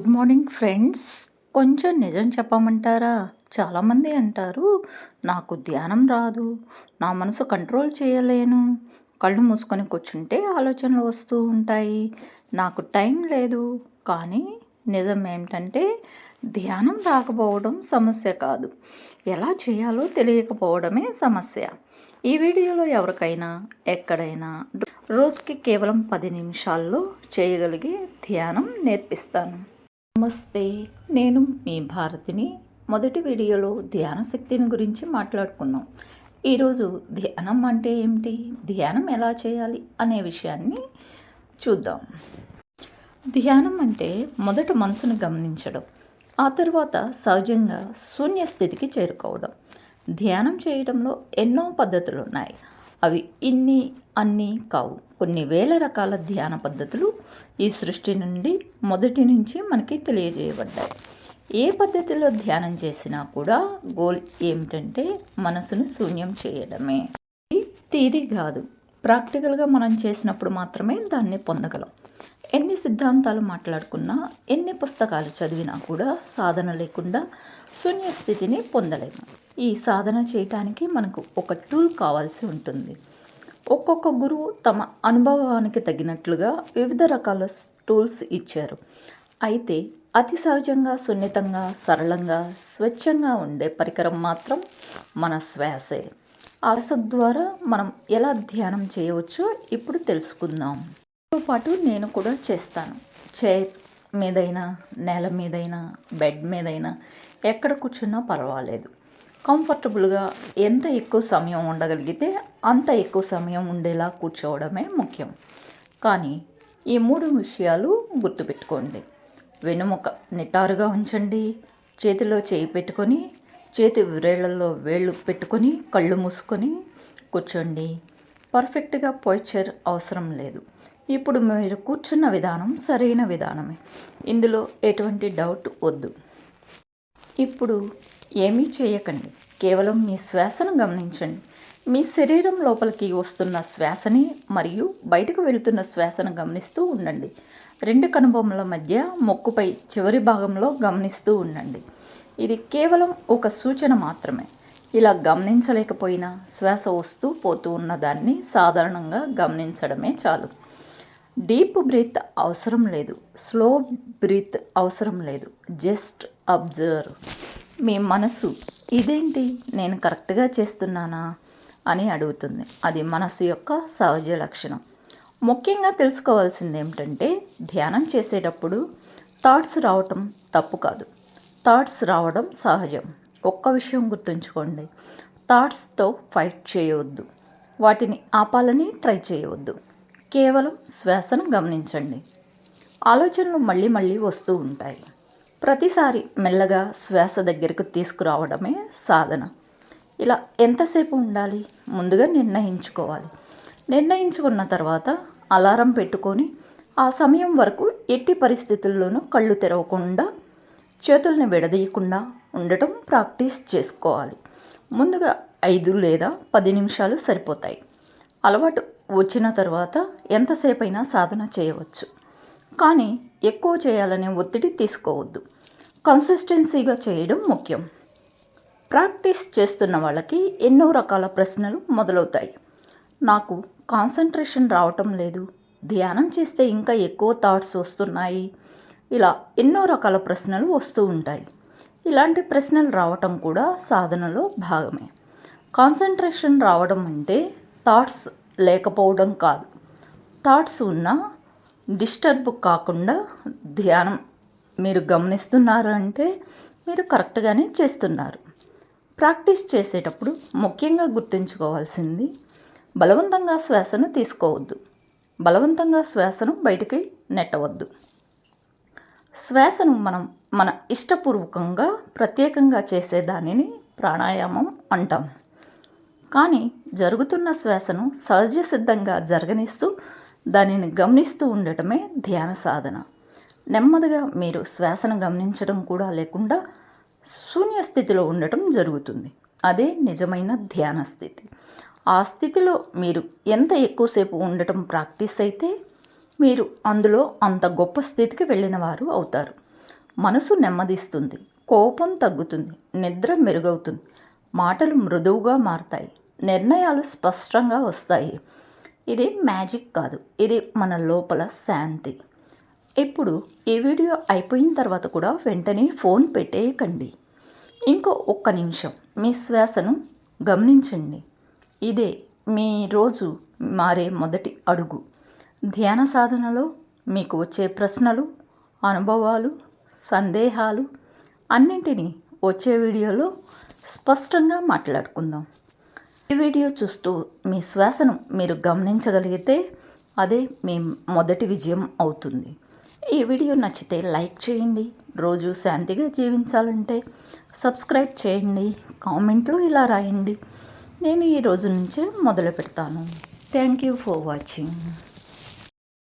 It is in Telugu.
గుడ్ మార్నింగ్ ఫ్రెండ్స్ కొంచెం నిజం చెప్పమంటారా? చాలామంది అంటారు నాకు ధ్యానం రాదు నా మనసు కంట్రోల్ చేయలేను. కళ్ళు మూసుకొని కూర్చుంటే ఆలోచనలు వస్తూ ఉంటాయి. నాకు టైం లేదు కానీ నిజం ఏమిటంటే ధ్యానం రాకపోవడం సమస్య కాదు. ఎలా చేయాలో తెలియకపోవడమే సమస్య. ఈ వీడియోలో ఎవరికైనా ఎక్కడైనా రోజుకి కేవలం పది నిమిషాల్లో చేయగలిగే ధ్యానం నేర్పిస్తాను. నమస్తే. నేను మీ భారతిని. మొదటి వీడియోలో ధ్యాన శక్తిని గురించి మాట్లాడుకున్నాం. ఈరోజు ధ్యానం అంటే ఏమిటి? ధ్యానం ఎలా చేయాలి అనే విషయాన్ని చూద్దాం. ధ్యానం అంటే మొదట మనసును గమనించడం ఆ తర్వాత సహజంగా శూన్య స్థితికి చేరుకోవడం. ధ్యానం చేయడంలో ఎన్నో పద్ధతులు ఉన్నాయి అవి ఇన్ని అన్నీ కావు. కొన్ని వేల రకాల ధ్యాన పద్ధతులు ఈ సృష్టి నుండి మొదటి నుంచి మనకి తెలియజేయబడ్డాయి. ఏ పద్ధతిలో ధ్యానం చేసినా కూడా గోల్ ఏమిటంటే మనసును శూన్యం చేయడమే. ఇది థీరీ కాదు. ప్రాక్టికల్గా మనం చేసినప్పుడు మాత్రమే దాన్ని పొందగలం. ఎన్ని సిద్ధాంతాలు మాట్లాడుకున్నా ఎన్ని పుస్తకాలు చదివినా కూడా సాధన లేకుండా శూన్య స్థితిని పొందలేము. ఈ సాధన చేయటానికి మనకు ఒక టూల్ కావాల్సి ఉంటుంది. ఒక్కొక్క గురువు తమ అనుభవానికి తగినట్లుగా వివిధ రకాల టూల్స్ ఇచ్చారు. అయితే అతి సహజంగా సున్నితంగా సరళంగా స్వచ్ఛంగా ఉండే పరికరం మాత్రం మన శ్వాసే. ఆశ ద్వారా మనం ఎలా ధ్యానం చేయవచ్చో ఇప్పుడు తెలుసుకుందాం. తో పాటు నేను కూడా చేస్తాను. చైర్ మీదైనా నేల మీదైనా బెడ్ మీదైనా ఎక్కడ కూర్చున్నా పర్వాలేదు. కంఫర్టబుల్గా ఎంత ఎక్కువ సమయం ఉండగలిగితే అంత ఎక్కువ సమయం ఉండేలా కూర్చోవడమే ముఖ్యం. కానీ ఈ మూడు విషయాలు గుర్తుపెట్టుకోండి. వెనుముక నిటారుగా ఉంచండి. చేతిలో చేయి పెట్టుకొని చేతి వ్రేళ్ళలో వేళ్ళు పెట్టుకొని కళ్ళు మూసుకొని కూర్చోండి. పర్ఫెక్ట్గా పోయిచర్ అవసరం లేదు. ఇప్పుడు మీరు కూర్చున్న విధానం సరైన విధానమే. ఇందులో ఎటువంటి డౌట్ వద్దు. ఇప్పుడు ఏమీ చేయకండి. కేవలం మీ శ్వాసను గమనించండి. మీ శరీరం లోపలికి వస్తున్న శ్వాసని మరియు బయటకు వెళుతున్న శ్వాసను గమనిస్తూ ఉండండి. రెండు కనుబొమ్మల మధ్య మొక్కుపై చివరి భాగంలో గమనిస్తూ ఉండండి. ఇది కేవలం ఒక సూచన మాత్రమే. ఇలా గమనించలేకపోయినా శ్వాస వస్తూ పోతూ ఉన్న దాన్ని సాధారణంగా గమనించడమే చాలు. డీప్ బ్రీత్ అవసరం లేదు. స్లో బ్రీత్ అవసరం లేదు. Just observe. మీ మనసు ఇదేంటి? నేను కరెక్ట్గా చేస్తున్నానా? అని అడుగుతుంది. అది మనసు యొక్క సహజ లక్షణం. ముఖ్యంగా తెలుసుకోవాల్సింది ఏమిటంటే ధ్యానం చేసేటప్పుడు థాట్స్ రావటం తప్పు కాదు. థాట్స్ రావడం సహజం. ఒక్క విషయం గుర్తుంచుకోండి. థాట్స్తో ఫైట్ చేయవద్దు. వాటిని ఆపాలని ట్రై చేయవద్దు. కేవలం శ్వాసను గమనించండి. ఆలోచనలు మళ్ళీ మళ్ళీ వస్తూ ఉంటాయి. ప్రతిసారి మెల్లగా శ్వాస దగ్గరకు తీసుకురావడమే సాధన. ఇలా ఎంతసేపు ఉండాలి? ముందుగా నిర్ణయించుకోవాలి. నిర్ణయించుకున్న తర్వాత అలారం పెట్టుకొని ఆ సమయం వరకు ఎట్టి పరిస్థితుల్లోనూ కళ్ళు తెరవకుండా చేతుల్ని విడదీయకుండా ఉండటం ప్రాక్టీస్ చేసుకోవాలి. ముందుగా ఐదు లేదా పది నిమిషాలు సరిపోతాయి. అలవాటు వచ్చిన తర్వాత ఎంతసేపైనా సాధన చేయవచ్చు. కానీ ఎక్కువ చేయాలనే ఒత్తిడి తీసుకోవద్దు. కన్సిస్టెన్సీగా చేయడం ముఖ్యం. ప్రాక్టీస్ చేస్తున్న వాళ్ళకి ఎన్నో రకాల ప్రశ్నలు మొదలవుతాయి. నాకు కాన్సన్ట్రేషన్ రావటం లేదు. ధ్యానం చేస్తే ఇంకా ఎక్కువ థాట్స్ వస్తున్నాయి. ఇలా ఎన్నో రకాల ప్రశ్నలు వస్తూ ఉంటాయి. ఇలాంటి ప్రశ్నలు రావటం కూడా సాధనలో భాగమే. కాన్సన్ట్రేషన్ రావడం అంటే థాట్స్ లేకపోవడం కాదు. థాట్స్ ఉన్నా డిస్టర్బ్ కాకుండా ధ్యానం. మీరు గమనిస్తున్నారు అంటే మీరు కరెక్ట్గానే చేస్తున్నారు. ప్రాక్టీస్ చేసేటప్పుడు ముఖ్యంగా గుర్తుంచుకోవాల్సింది బలవంతంగా శ్వాసను తీసుకోవద్దు. బలవంతంగా శ్వాసను బయటికి నెట్టవద్దు. శ్వాసను మనం మన ఇష్టపూర్వకంగా ప్రత్యేకంగా చేసే దానిని ప్రాణాయామం అంటాం. కానీ జరుగుతున్న శ్వాసను సహజ సిద్ధంగా జరగనిస్తూ దానిని గమనిస్తూ ఉండటమే ధ్యాన సాధన. నెమ్మదిగా మీరు శ్వాసను గమనించడం కూడా లేకుండా శూన్య స్థితిలో ఉండటం జరుగుతుంది. అదే నిజమైన ధ్యాన స్థితి. ఆ స్థితిలో మీరు ఎంత ఎక్కువసేపు ఉండటం ప్రాక్టీస్ అయితే మీరు అందులో అంత గొప్ప స్థితికి వెళ్ళిన వారు అవుతారు. మనసు నెమ్మదిస్తుంది కోపం తగ్గుతుంది నిద్ర మెరుగవుతుంది మాటలు మృదువుగా మారతాయి. నిర్ణయాలు స్పష్టంగా వస్తాయి. ఇది మ్యాజిక్ కాదు. ఇది మన లోపల శాంతి. ఇప్పుడు ఈ వీడియో అయిపోయిన తర్వాత కూడా వెంటనే ఫోన్ పెట్టేయకండి. ఇంకో ఒక్క నిమిషం. మీ శ్వాసను గమనించండి. ఇదే మీ రోజు మారే మొదటి అడుగు. ధ్యాన సాధనలో మీకు వచ్చే ప్రశ్నలు అనుభవాలు సందేహాలు అన్నింటినీ వచ్చే వీడియోలో స్పష్టంగా మాట్లాడుకుందాం. ఈ వీడియో చూస్తూ మీ శ్వాసను మీరు గమనించగలిగితే అదే మీ మొదటి విజయం అవుతుంది. ఈ వీడియో నచ్చితే లైక్ చేయండి రోజు శాంతిగా జీవించాలంటే సబ్స్క్రైబ్ చేయండి కామెంట్లు ఇలా రాయండి. నేను ఈ రోజు నుంచే మొదలు పెడతాను. Thank you for watching.